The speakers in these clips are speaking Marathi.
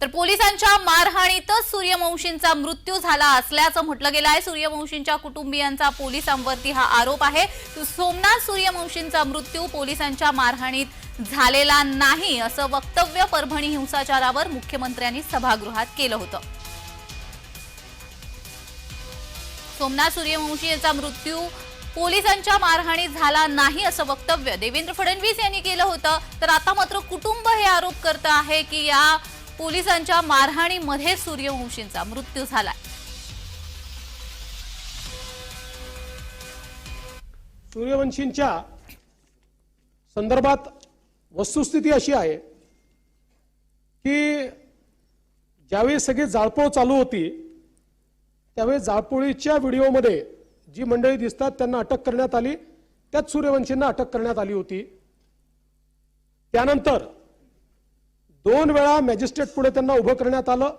तर पोलिसांच्या मारहाणीतच सूर्यवंशींचा मृत्यू झाला असल्याचं म्हटलं गेलं आहे. सूर्यवंशींच्या कुटुंबियांचा पोलिसांवरती हा आरोप आहे. सोमनाथ सूर्यवंशींचा मृत्यू पोलिसांच्या मारहाणीत झालेला नाही असं वक्तव्य परभणी हिंसाचारावर मुख्यमंत्र्यांनी सभागृहात केलं होतं. सोमनाथ सूर्यवंशी यांचा मृत्यू पोलिसांच्या मारहाणीत झाला नाही असं वक्तव्य देवेंद्र फडणवीस यांनी केलं होतं. तर आता मात्र कुटुंब हे आरोप करत आहे की या पोलिसांच्या मारहाणीमध्ये सूर्यवंशींचा मृत्यू झाला सूर्यवंशींच्या संदर्भात वस्तुस्थिती अशी आहे की ज्यावेळी सगळी जाळपोळ चालू होती त्यावेळी जाळपोळीच्या व्हिडिओमध्ये जी मंडळी दिसतात त्यांना अटक करण्यात आली त्यात सूर्यवंशींना अटक करण्यात आली होती. त्यानंतर दोन वेळा मॅजिस्ट्रेट पुढे त्यांना उभं करण्यात आलं.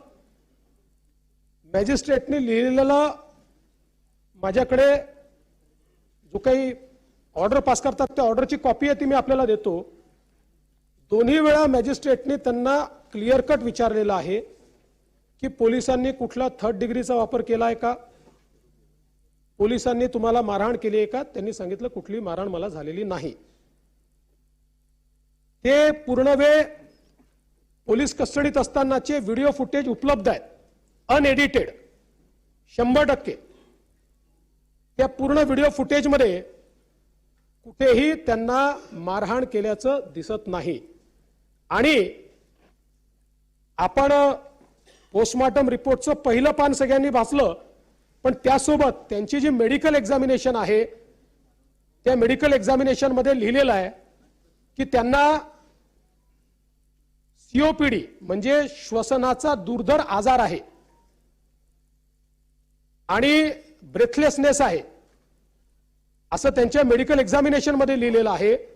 मॅजिस्ट्रेटने लिहिलेलं माझ्याकडे जो काही ऑर्डर पास करतात त्या ऑर्डरची कॉपी आहे ती मी आपल्याला देतो. दोन्ही वेळा मॅजिस्ट्रेटने त्यांना क्लिअर कट विचारलेलं आहे की पोलिसांनी कुठला थर्ड डिग्रीचा वापर केला आहे का? पोलिसांनी तुम्हाला मारहाण केली आहे का? त्यांनी सांगितलं कुठली मारहाण मला झालेली नाही. ते पूर्ण वेळ पोलीस कस्टडीत असतानाचे व्हिडिओ फुटेज उपलब्ध आहेत. अनएडिटेड शंभर टक्के. त्या पूर्ण व्हिडिओ फुटेजमध्ये कुठेही त्यांना मारहाण केल्याचं दिसत नाही. आणि आपण पोस्टमॉर्टम रिपोर्टचं पहिलं पान सगळ्यांनी वाचलं पण त्यासोबत त्यांची जी मेडिकल एक्झामिनेशन आहे त्या मेडिकल एक्झामिनेशनमध्ये लिहिलेलं आहे की त्यांना सीओपीडी म्हणजे श्वसनाचा दुर्धर आजार आहे. आणि ब्रेथलेसनेस आहे. असं त्यांच्या मेडिकल एक्झामिनेशनमध्ये लिहिलेलं आहे.